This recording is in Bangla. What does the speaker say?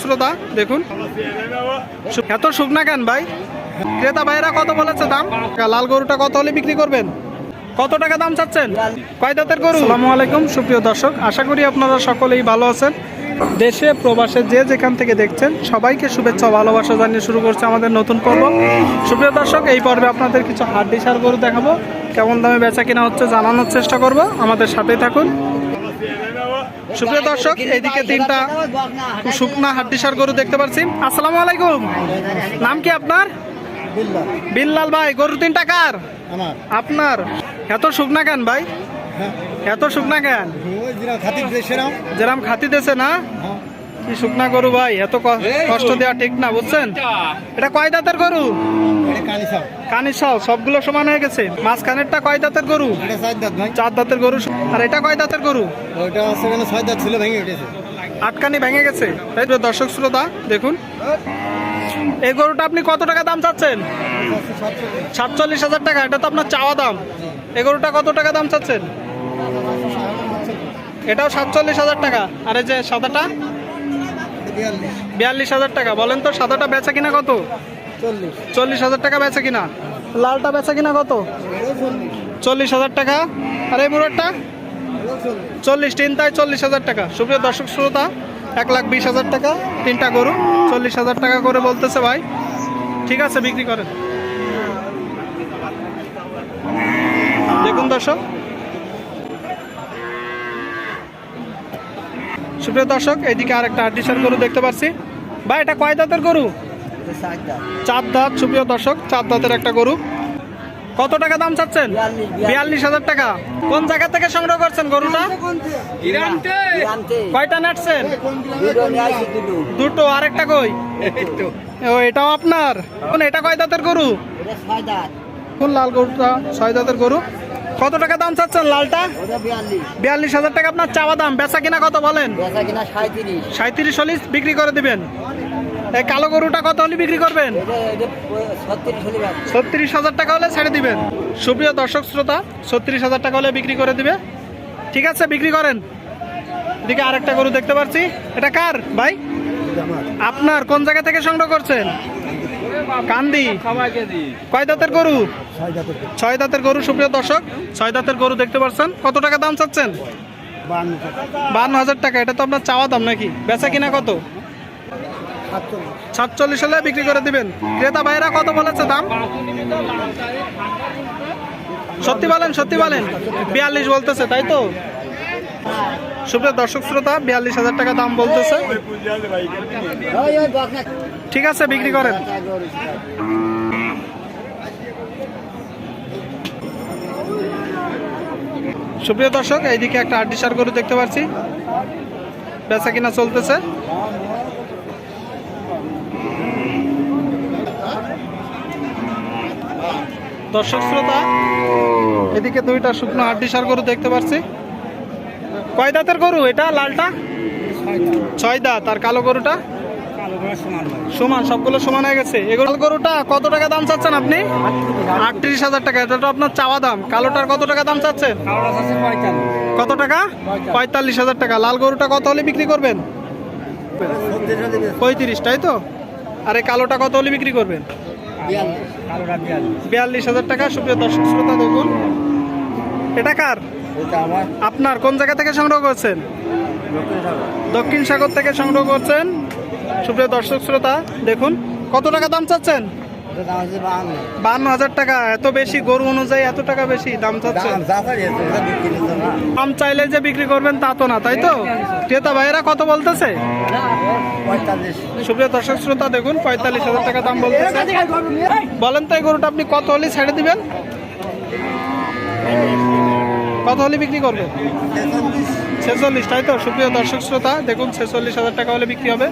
শ্রোতা, দেখুন। এত শুকনা কেন ভাই? ক্রেতা ভাইরা কত বলেছে দাম? লাল গরুটা কত হলে বিক্রি করবেন? কত টাকা দাম চাচ্ছেন? কয় দাঁতের গরু? আসসালামু আলাইকুম, সুপ্রিয় দর্শক। আশা করি আপনারা সকলেই ভালো আছেন। দেশে, প্রবাসে যে যেখান থেকে দেখছেন, সবাইকে শুভেচ্ছা ভালোবাসা জানিয়ে শুরু করছে আমাদের নতুন পর্ব। সুপ্রিয় দর্শক, এই পর্বে আপনাদের কিছু হাড্ডি সার গরু দেখাবো। কেমন দামে বেচা কিনা হচ্ছে জানানোর চেষ্টা করব। আমাদের সাথেই থাকুন। সুপ্রিয় দর্শক এইদিকে তিনটা শুকনা হাড্ডিসার গরু দেখতে পাচ্ছি আসসালামু আলাইকুম। নাম কি আপনার? বিল্লাল ভাই গরু তিনটা কার? আপনার। এত শুকনা কেন ভাই? হ্যাঁ। এত শুকনা কেন? যেরাম খাতি দেশে না? হ্যাঁ। কি শুকনা গরু ভাই? এত কষ্ট দেওয়া ঠিক না বুঝছেন? এটা কয় দাঁতের গরু? এটা কানি সাপ। সবগুলো সমান হয়ে গেছে। মাঝখানেরটা কয় দাঁতের গরু? চার দাঁতের গরু আর এটা কয় দাঁতের গরু? ছয় দাঁত ছিল ভেঙে উঠেছে। আটকানি ভেঙে গেছে। তাই তো দর্শক শ্রোতা দেখুন। এই গরুটা আপনি কত টাকা দাম চাচ্ছেন? সাতচল্লিশ হাজার টাকা এটা তো আপনার চাওয়া দাম। এই গরুটা কত টাকা দাম চাচ্ছেন? এটাও সাতচল্লিশ হাজার টাকা। আর এই যে সাদাটা? বিয়াল্লিশ। হাজার টাকা। বলেন তো সাদাটা বেচা কিনা কত? চল্লিশ। হাজার টাকা বেচা কিনা। লালটা বেচা কিনা কত? চল্লিশ হাজার টাকা। আর এই চল্লিশ চল্লিশ তিনটায় চল্লিশ হাজার টাকা। সুপ্রিয় দর্শক শ্রোতা এক লাখ বিশ হাজার টাকা তিনটা গরু চল্লিশ হাজার টাকা করে বলতেছে ভাই। ঠিক আছে বিক্রি করেন। দেখুন দর্শক সুপ্রিয় দর্শক এইদিকে আর একটা আর্টিসার গরু দেখতে পাচ্ছি ভাই এটা কয় দাঁতের গরু? এটা ষাট দাঁত। চার দাঁত সুপ্রিয় দর্শক চার দাঁতের একটা গরু। কত টাকা দাম চাচ্ছেন? বিয়াল্লিশ হাজার টাকা। কোন জায়গা থেকে সংগ্রহ করছেন গরুটা? কয়টা নাটছেন? দুটো আরেকটা কই? ও এটাও আপনার। কোন এটা কয় দাঁতের গরু? কোন লাল গরুটা? ছয় দাঁতের গরু। কত টাকা দাম চাচ্ছেন লালটা? বিয়াল্লিশ। হাজার টাকা আপনার চাওয়া দাম। বেচা কিনা কত বলেন? সাঁত্রিশ চল্লিশ বিক্রি করে দিবেন। এই কালো গরুটা কত হলে বিক্রি করবেন? ছত্রিশ হাজার টাকা হলে ছেড়ে দিবেন। সুপ্রিয় দর্শক শ্রোতা ছত্রিশ হাজার টাকা হলে বিক্রি করে দিবে। ঠিক আছে বিক্রি করেন। এদিকে আরেকটা গরু দেখতে পাচ্ছি। এটা কার ভাই? আপনার। কোন জায়গা থেকে সংগ্রহ করছেন? কান্দি? কয় দাঁতের গরু? ছয় দাঁতের গরু, সুপ্রিয় দর্শক, ছয় দাঁতের গরু দেখতে পাচ্ছেন কত টাকা দাম চাচ্ছেন? বান্ন হাজার টাকা। এটা তো আপনার চাওয়া দাম নাকি? বেচা কিনা কত? সাতচল্লিশ হলে বিক্রি করে দিবেন। ক্রেতা ভাইরা কত বলেছে দাম? সত্যি বলেন সত্যি বলেন। বিয়াল্লিশ বলতেছে, তাই তো? সুপ্রিয় দর্শক শ্রোতা, বিয়াল্লিশ হাজার টাকা দাম বলতেছে। ঠিক আছে, বিক্রি করেন। সুপ্রিয় দর্শক, এইদিকে একটা আর্টিসার গরু দেখতে পাচ্ছি। বেচা কিনা চলতেছে। দর্শক শ্রোতা, এদিকে দুইটা শুকনো হাড্ডি সার গরু দেখতে পাচ্ছি। কয় দাঁতের গরু এটা, লালটা? ছয় দাঁত, আর কালো গরুটা? সমান সবগুলো সমান হয়ে গেছে। এগুলো গরুটা কত টাকা দাম চাচ্ছেন আপনি? আটত্রিশ হাজার টাকা। এটা তো আপনার চাওয়া দাম। কালোটার কত টাকা দাম চাচ্ছেন? কত টাকা? পঁয়তাল্লিশ হাজার টাকা। লাল গরুটা কত হলে বিক্রি করবেন? পঁয়ত্রিশ তাই তো? আর এই কালোটা কত হলে বিক্রি করবেন? বিয়াল্লিশ। হাজার টাকা। সুপ্রিয় দর্শক শ্রোতা দেখুন। এটা কার? আপনার কোন জায়গা থেকে সংগ্রহ করছেন? দক্ষিণ সাগর থেকে সংগ্রহ করছেন? সুপ্রিয় দর্শক শ্রোতা, দেখুন, কত টাকা দাম চাচ্ছেন? বান্ন হাজার টাকা, এত বেশি গরু অনুযায়ী এত টাকা বেশি দাম চাচ্ছেন? দাম চাইলে যে বিক্রি করবেন তা তো না, তাই তো? ক্রেতা ভাইয়েরা কত বলতেছে? সুপ্রিয় দর্শক শ্রোতা, দেখুন, পঁয়তাল্লিশ হাজার টাকা দাম বলতেছে। বলেন তো, এই গরুটা আপনি কত হলে ছেড়ে দিবেন? কত হলে বিক্রি করবেন? ছেচল্লিশ, তাই তো? সুপ্রিয় দর্শক শ্রোতা, দেখুন, ছেচল্লিশ হাজার টাকা হলে বিক্রি হবে।